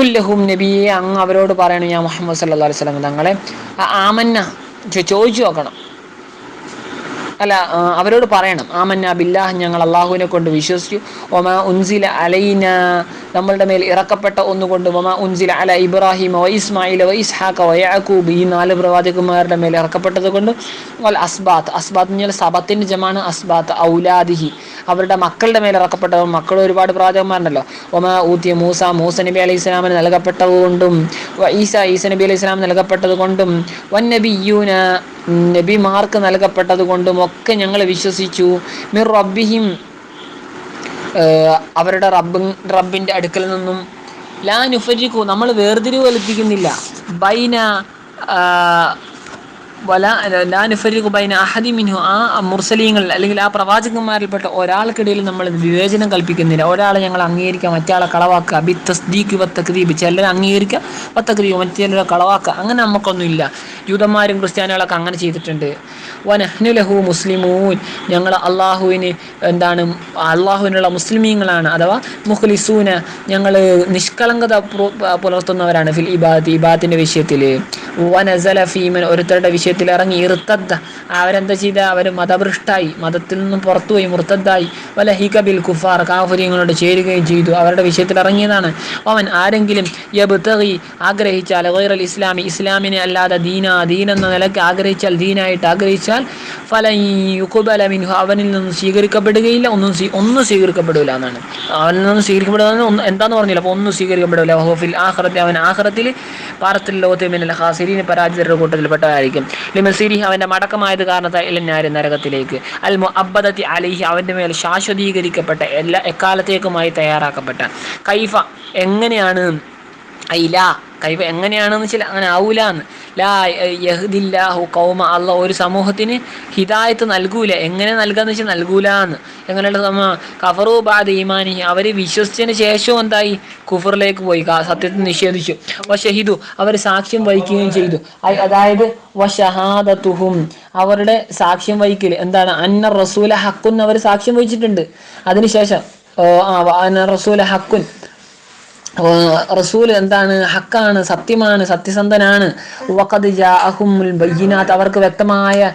കുല്ലഹും നബിയെ അങ്ങ് അവരോട് പറയണം ഞാൻ മുഹമ്മദ് സല്ലാ അലൈഹി സ്വലം തങ്ങളെ ആമന്ന ചോദിച്ചു നോക്കണം. അല്ല അവരോട് പറയണം. ആമന്ന ബില്ലാഹ് ഞങ്ങൾ അള്ളാഹുവിനെ കൊണ്ട് വിശ്വസിച്ചു. ഒമാ ഉൻസില അലൈന നമ്മളുടെ മേൽ ഇറക്കപ്പെട്ട ഒന്നുകൊണ്ട് ഒമാ ഉൻസില അല ഇബ്രാഹിം വ ഇസ്മായിൽ വ ഇസ്ഹാഖ വ യാക്കൂബ് ഈ നാല് പ്രവാചകന്മാരുടെ മേൽ ഇറക്കപ്പെട്ടത് കൊണ്ട് വൽ അസ്ബാത്ത്. അസ്ബാത്ത് എന്ന് പറഞ്ഞാൽ സബത്തിന്റെ ജമാണ് അസ്ബാത്ത് ഔലാദിഹി. അവരുടെ മക്കളുടെ മേൽ ഇറക്കപ്പെട്ട മക്കൾ ഒരുപാട് പ്രവാചകന്മാരുണ്ടല്ലോ. ഒമാ ഊത്തിയ മൂസ മൂസ നബി അലൈഹി ഇസ്ലാമിന് നൽകപ്പെട്ടത് കൊണ്ടും ഈസ ഈസ നബി അലൈഹി ഇസ്ലാം നൽകപ്പെട്ടത് കൊണ്ടും വൻ നബി യൂന നബിമാർക്ക് നൽകപ്പെട്ടത് കൊണ്ടും ഒക്കെ ഞങ്ങൾ വിശ്വസിച്ചു. മിർ റബ്ബിഹിം അവരുടെ റബ്ബ് റബ്ബിന്റെ അടുക്കൽ നിന്നും ലാ നുഫരിക്കു നമ്മൾ വേർതിരിവ് കൽപ്പിക്കുന്നില്ല ബൈന ബൈന അഹദി മിൻഹു ആ മുർസലീങ്ങൾ അല്ലെങ്കിൽ ആ പ്രവാചകന്മാരിൽപ്പെട്ട ഒരാൾക്കിടയിൽ നമ്മൾ വിവേചനം കൽപ്പിക്കുന്നില്ല. ഒരാളെ ഞങ്ങൾ അംഗീകരിക്കുക മറ്റാളെ കളവാക്കുക. ബി തസ്ദീഖ് വത്തക്രീബ് ചിലരെ അംഗീകരിക്കുക വത്തക്രീബ് മറ്റു ചിലരെ കളവാക്കുക. അങ്ങനെ നമുക്കൊന്നുമില്ല. ജൂതന്മാരും ക്രിസ്ത്യാനികളൊക്കെ അങ്ങനെ ചെയ്തിട്ടുണ്ട്. വനഹ്നുലഹു മുസ്ലിമൂൻ. ഞങ്ങൾ അള്ളാഹുവിന് എന്താണ് അള്ളാഹുവിനുള്ള മുസ്ലിമീങ്ങളാണ്. അഥവാ മുഖ്ലിസൂന. ഞങ്ങൾ നിഷ്കളങ്കത പുലർത്തുന്നവരാണ് ഫിൽ ഇബാദ് ഇബാദിന്റെ വിഷയത്തിൽ വനസല ഒരുത്തരുടെ വിഷയത്തിൽ ഇറങ്ങി ഇറുത്തദ്ദ അവരെന്താ ചെയ്ത? അവർ മതഭൃഷ്ടായി മതത്തിൽ നിന്നും പുറത്തുപോയി മുർത്തദ്ദായി. വല ഹികബിൽ കുഫാർ. കാഫര്യങ്ങളോട് ചേരുകയും ചെയ്തു. അവരുടെ വിഷയത്തിൽ ഇറങ്ങിയതാണ്. അവൻ ആരെങ്കിലും യബ് യബ്തഗി ആഗ്രഹിച്ചാൽ ഗൈറൽ ഇസ്ലാമി ഇസ്ലാമിനെ അല്ലാതെ ദീന ദീൻ എന്ന നിലയ്ക്ക് ആഗ്രഹിച്ചാൽ ദീനായിട്ട് ആഗ്രഹിച്ചാൽ ഫല യുക്കുബല മിൻഹു. അവനിൽ നിന്ന് സ്വീകരിക്കപ്പെടുകയില്ല ഒന്നും ഒന്നും സ്വീകരിക്കപ്പെടില്ല എന്നാണ്. അവനിൽ നിന്ന് സ്വീകരിക്കപ്പെടുക ഒന്ന് എന്താന്ന് പറഞ്ഞില്ല അപ്പോൾ ഒന്നും സ്വീകരിക്കപ്പെടില്ല ഹോഫിൽ ആഹ്റത്തിൽ അവൻ ആഹ്റത്തിൽ പാറത്തിൽ ലോകത്തെ മിന്നൽ ഹാസിരി പരാജിതരുടെ കൂട്ടത്തിൽപ്പെട്ടതായിരിക്കും ലിമസിരി അവന്റെ മടക്കമായത് കാരണത്താൽ ഇലഞ്ഞാര് നരകത്തിലേക്ക്. അൽ അബ്ബദത്തി അലിഹി അവന്റെ മേൽ ശാശ്വതീകരിക്കപ്പെട്ട എല്ലാ എക്കാലത്തേക്കുമായി തയ്യാറാക്കപ്പെട്ട. കൈഫ എങ്ങനെയാണ് ഐല. കൈവ എങ്ങനെയാണെന്ന് വെച്ചാൽ അങ്ങനെ ആവൂലാന്ന്. ലാ യഹ്ദില്ലാഹു കൗമ അള്ള ഒരു സമൂഹത്തിന് ഹിതായത്ത് നൽകൂല. എങ്ങനെ നൽകാന്ന് വെച്ചാൽ നൽകൂലാന്ന്. എങ്ങനെയുള്ള സമ കഫറു ബാദ് ഈമാനി അവർ വിശ്വസിച്ചതിന് ശേഷവും എന്തായി? കുഫറിലേക്ക് പോയി. സത്യത്തെ നിഷേധിച്ചു. വഷഹിദു അവർ സാക്ഷ്യം വഹിക്കുകയും ചെയ്തു. അതായത് വഷഹാദത്തുഹും അവരുടെ സാക്ഷ്യം വഹിക്കൽ എന്താണ്? അന്ന റസൂല ഹക്കുൻ അവർ സാക്ഷ്യം വഹിച്ചിട്ടുണ്ട്. അതിനുശേഷം റസൂല ഹക്കുൻ. റസൂൽ എന്താണ്? ഹക്കാണ് സത്യമാണ് സത്യസന്ധനാണ്. ബയ്യിനാത്ത്. അവർക്ക് വ്യക്തമായ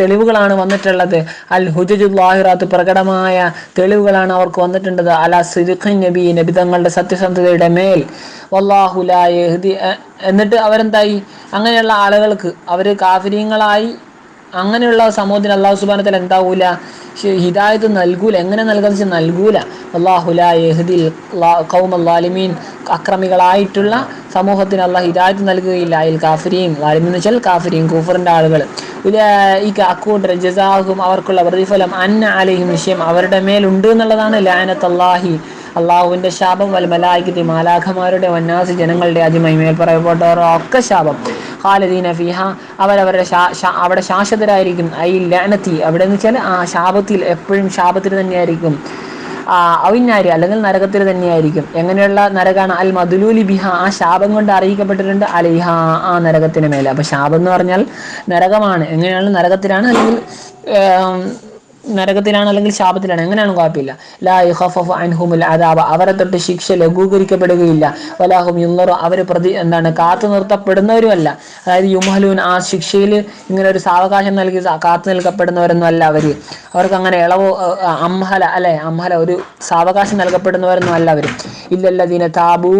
തെളിവുകളാണ് വന്നിട്ടുള്ളത്. അൽ ഹുജുജുല്ലാഹിറാത്ത് പ്രകടമായ തെളിവുകളാണ് അവർക്ക് വന്നിട്ടുള്ളത്. അല സിദ്ഖിൻ നബി നബി തങ്ങളുടെ സത്യസന്ധതയുടെ മേൽ. വല്ലാഹുലായ എന്നിട്ട് അവരെന്തായി? അങ്ങനെയുള്ള ആളുകൾക്ക് അവർ കാഫര്യങ്ങളായി അങ്ങനെയുള്ള സമൂഹത്തിന് അള്ളാഹു സുബാനത്തിൽ എന്താവൂല? ഹിദായത്ത് നൽകൂല. എങ്ങനെ നൽകാന്ന് വെച്ചാൽ നൽകൂല. അള്ളാഹുലിൽ കൗം അള്ളാലിമീൻ അക്രമികളായിട്ടുള്ള സമൂഹത്തിന് അള്ളാഹ് ഹിദായത്ത് നൽകുകയില്ല. അതിൽ കാഫിരിയും ലാലിമീൻ എന്ന് വെച്ചാൽ കാഫിരിയും കൂഫറിന്റെ ആളുകൾ ഈ അക്കൂട്ടർ ജസാഹും അവർക്കുള്ള പ്രതിഫലം അന്ന അലഹിം വിഷയം അവരുടെ മേലുണ്ട് എന്നുള്ളതാണ് ലാനത്ത് അള്ളാഹി അള്ളാഹുവിന്റെ ശാപം വൽ മലായിക്കത്തി മാലാഖമാരുടെ വന്നാസി ജനങ്ങളുടെ അതിമൈ മേൽ ഒക്കെ ശാപം. ഖാലിദീന ഫിഹ അവരവരുടെ അവിടെ ശാശ്വതരായിരിക്കും. ഐ ലാനത്തി അവിടെ എന്ന് വെച്ചാൽ ആ ശാപത്തിൽ എപ്പോഴും ശാപത്തിൽ തന്നെയായിരിക്കും. അവിഞ്ഞാരി അല്ലെങ്കിൽ നരകത്തിൽ തന്നെയായിരിക്കും. എങ്ങനെയുള്ള നരകാണ്? അൽ മധുലൂലി ബിഹ ആ ശാപം കൊണ്ട് അറിയിക്കപ്പെട്ടിട്ടുണ്ട്. അലിഹ ആ നരകത്തിന് മേലെ. അപ്പൊ ശാപം എന്ന് പറഞ്ഞാൽ നരകമാണ്. എങ്ങനെയാണ്? നരകത്തിലാണ് അല്ലെങ്കിൽ നരകത്തിലാണ് അല്ലെങ്കിൽ ശാപത്തിലാണ്? എങ്ങനെയാണ് കുഴപ്പമില്ല. ലാ യുഹഫഫു അൻഹുമുൽ അദാബ. അവരെ തൊട്ട് ശിക്ഷ ലഘൂകരിക്കപ്പെടുകയില്ല. വലാഹും യുന്നറു. അവർ പ്രതി എന്താണ് കാത്തു നിർത്തപ്പെടുന്നവരുമല്ല. അതായത് യുമഹലൂൻ ആ ശിക്ഷയിൽ ഇങ്ങനെ ഒരു സാവകാശം നൽകി കാത്തു നിൽക്കപ്പെടുന്നവരൊന്നും അല്ല അവർ അവർക്ക് അങ്ങനെ ഇളവ് അംഹല അല്ലെ? അംഹല ഒരു സാവകാശം നൽകപ്പെടുന്നവരൊന്നും അല്ല അവർ ഇല്ലല്ലദീന താബൂ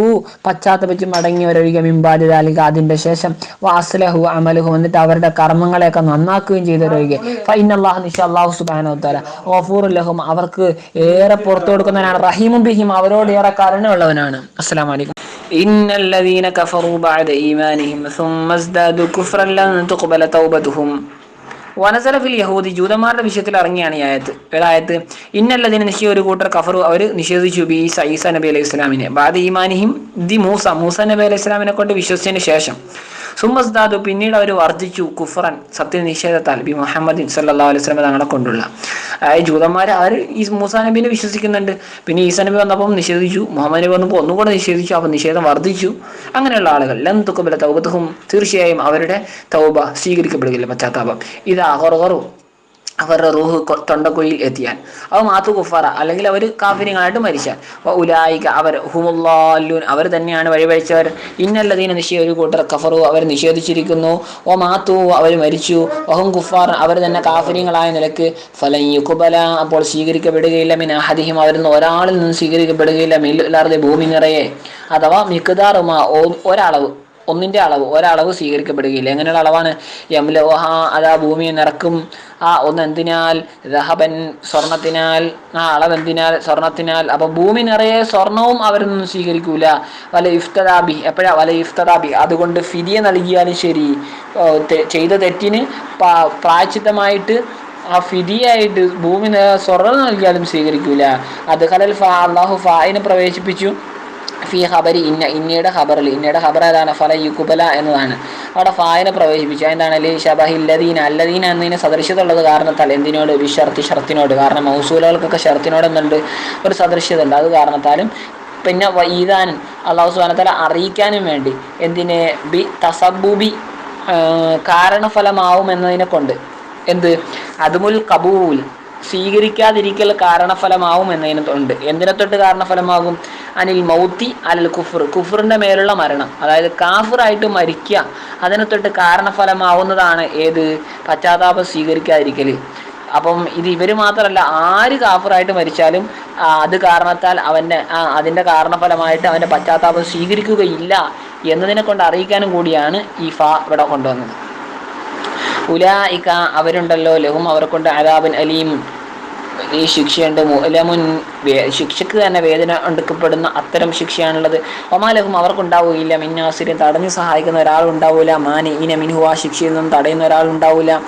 പശ്ചാത്തപിച്ച് മടങ്ങിയവരൊഴികെ മിമ്പാടിത അല്ലെങ്കിൽ അതിന്റെ ശേഷം വാസ്ലഹു അമലുഹു എന്നിട്ട് അവരുടെ കർമ്മങ്ങളെയൊക്കെ നന്നാക്കുകയും ചെയ്തവരൊഴികെ ഫൈനല്ലാഹു നിഷ അള്ളാഹു സുബാന സുബ്ഹാനഹു വതആല ഗഫൂറുൽ ലഹും അവർക്ക് ഏറെ പുറത്തു കൊടുക്കുന്നവനാണ് റഹീമും ബിഹിം അവരോട് ഏറെ കരുണയുള്ളവനാണ് അസ്സലാമു അലൈക്കും إن الذين كفروا بعد إيمانهم ثم ازدادوا كفرا لن تقبل توبتهم വനസല ഫിൽ യഹൂദി ജൂതന്മാരുടെ വിഷയത്തിൽ ഇറങ്ങിയാണ് ഈ ആയത്ത് അതായത് ഇന്നല്ലതിന് നിശ്ചയ ഒരു കൂട്ടർ കഫറു അവർ നിഷേധിച്ചു ബി ഈസ നബി അലൈഹി ഇസ്ലാമിനെ ബാദ് ഈമാനിഹിം ദി മൂസ മൂസ നബി അലൈഹി ഇസ്ലാമിനെ കൊണ്ട് വിശ്വസിച്ചതിന് ശേഷം. സുമസ്ദാദു പിന്നീട് അവർ വർദ്ധിച്ചു കുഫറൻ സത്യനിഷേധത്താൽ ബി മുഹമ്മദ് സല്ലാ അലൈഹി സ്വലമ തങ്ങളെ കൊണ്ടുള്ള. അതായത് ജൂതന്മാർ അവർ ഈ മൂസ നബീനെ വിശ്വസിക്കുന്നുണ്ട്. പിന്നെ ഈസ നബി വന്നപ്പം നിഷേധിച്ചു മുഹമ്മദ് നബി വന്നപ്പോൾ ഒന്നുകൂടെ നിഷേധിച്ചു അപ്പം നിഷേധം വർദ്ധിച്ചു അങ്ങനെയുള്ള ആളുകൾ. ലം തുക്കബല തൗബത്തുഹും. തീർച്ചയായും അവരുടെ തൗബ സ്വീകരിക്കപ്പെടുകയില്ല പശ്ചാത്താപം. ഇതാ ഹൊറു അവരുടെ റൂഹ് തൊണ്ടക്കുഴിയിൽ എത്തിയാൽ അവ മാത്തു കുഫാറ അല്ലെങ്കിൽ അവർ കാഫിനങ്ങളായിട്ട് മരിച്ചാൽ. ഉലായിക അവർ ഹുമുല്ലാലൂൻ അവർ തന്നെയാണ് വഴിപഴിച്ചവർ. ഇന്നല്ലതീന നിശ്ചയ ഒരു കൂട്ടർ കഫറു അവർ നിഷേധിച്ചിരിക്കുന്നു. ഓ മാത്തു അവർ മരിച്ചു. വഹും കുഫാർ അവർ തന്നെ കാഫിനങ്ങളായ നിലയ്ക്ക് ഫലൻ യുക്കുബല അപ്പോൾ സ്വീകരിക്കപ്പെടുകയില്ല. മിൻ അഹദിഹിം അവരിൽ നിന്ന് ഒരാളിൽ നിന്നും സ്വീകരിക്കപ്പെടുകയില്ല. മില്ലാർതെ ഭൂമി നിറയെ. അഥവാ മിക്കതാറുമാ ഒരളവ്. ഒന്നിന്റെ അളവ് ഒരളവ് സ്വീകരിക്കപ്പെടുകയില്ല. എങ്ങനെയുള്ള അളവാണ്? യംലോഹ അതാ ഭൂമിയെ നിറക്കും. ആ ഒന്ന് എന്തിനാൽ രഹബൻ സ്വർണത്തിനാൽ. ആ അളവ് എന്തിനാൽ സ്വർണത്തിനാൽ. അപ്പൊ ഭൂമി നിറയെ സ്വർണവും അവരൊന്നും സ്വീകരിക്കൂല. വല ഇഫ്തദാബി. എപ്പോഴാ? വല ഇഫ്തദാബി. അതുകൊണ്ട് ഫിദിയ നൽകിയാലും ശരി. ചെയ്ത തെറ്റിന് പ്രായച്ചിത്തമായിട്ട് ആ ഫിരിയായിട്ട് ഭൂമി സ്വർണം നൽകിയാലും സ്വീകരിക്കൂല. അത് കലൽ ഫാ അള്ളാഹു ഫായിനെ പ്രവേശിപ്പിച്ചു. ഫി ഖബരി ഇന്ന ഇന്നയുടെ ഖബറിൽ ഇന്നയുടെ ഖബർ ഏതാണ്? ഫല യുക്കുബല എന്നതാണ്. അവിടെ ഫായനെ പ്രവേശിപ്പിച്ചു. എന്താണ് ലി ഷബഹി ലദീന അല്ലദീന എന്നതിന് സദൃശ്യതുള്ളത് കാരണത്താൽ എന്തിനോട്? വിഷർത്തി ഷർത്തിനോട്. കാരണം മൗസൂലുകൾക്കൊക്കെ ഷർത്തിനോട് എന്നുണ്ട് ഒരു സദൃശ്യത ഉണ്ട് അത് കാരണത്താലും പിന്നെ വൈദാനൻ അള്ളാഹു സുബാനത്തല അറിയിക്കാനും വേണ്ടി എന്തിനെ? ബി തസബുബി കാരണഫലമാവും എന്നതിനെ കൊണ്ട് എന്ത്? അതുമുൽ കബൂൽ. സ്വീകരിക്കാതിരിക്കൽ കാരണഫലമാവും എന്നതിനെ തൊണ്ട് എന്തിനെ തൊട്ട് കാരണഫലമാകും? അനിൽ മൗത്തി അലൽ കുഫർ. കുഫറിന്റെ മേലുള്ള മരണം. അതായത് കാഫിറായിട്ട് മരിക്കുക അതിനെ തൊട്ട് കാരണഫലമാവുന്നതാണ് ഏത്? പശ്ചാത്താപം സ്വീകരിക്കാതിരിക്കൽ അപ്പം ഇത് ഇവർ മാത്രമല്ല ആര് കാഫിറായിട്ട് മരിച്ചാലും അത് കാരണത്താൽ അവന്റെ ആ, അതിന്റെ കാരണഫലമായിട്ട് അവന്റെ പശ്ചാത്താപം സ്വീകരിക്കുകയില്ല എന്നതിനെ കൊണ്ട് അറിയിക്കാനും കൂടിയാണ് ഈ ഫ ഇവിടെ കൊണ്ടുവന്നത്. ഉലായിക്ക അവരുണ്ടല്ലോ ലഹും അവർക്കൊണ്ട് കൊണ്ട് അലാബൻ അലീം ഈ ശിക്ഷയുണ്ട് മുലമുൻ വേ- ശിക്ഷക്ക് തന്നെ വേദന എടുക്കപ്പെടുന്ന അത്തരം ശിക്ഷയാണുള്ളത്. ഒമാലഹും അവർക്കുണ്ടാവുകയില്ല. മിന്നാസിനെ തടഞ്ഞു സഹായിക്കുന്ന ഒരാളുണ്ടാവില്ല മാനി ഇന മിൻഹു ആ ശിക്ഷയിൽ നിന്നും തടയുന്ന ഒരാളുണ്ടാവില്ല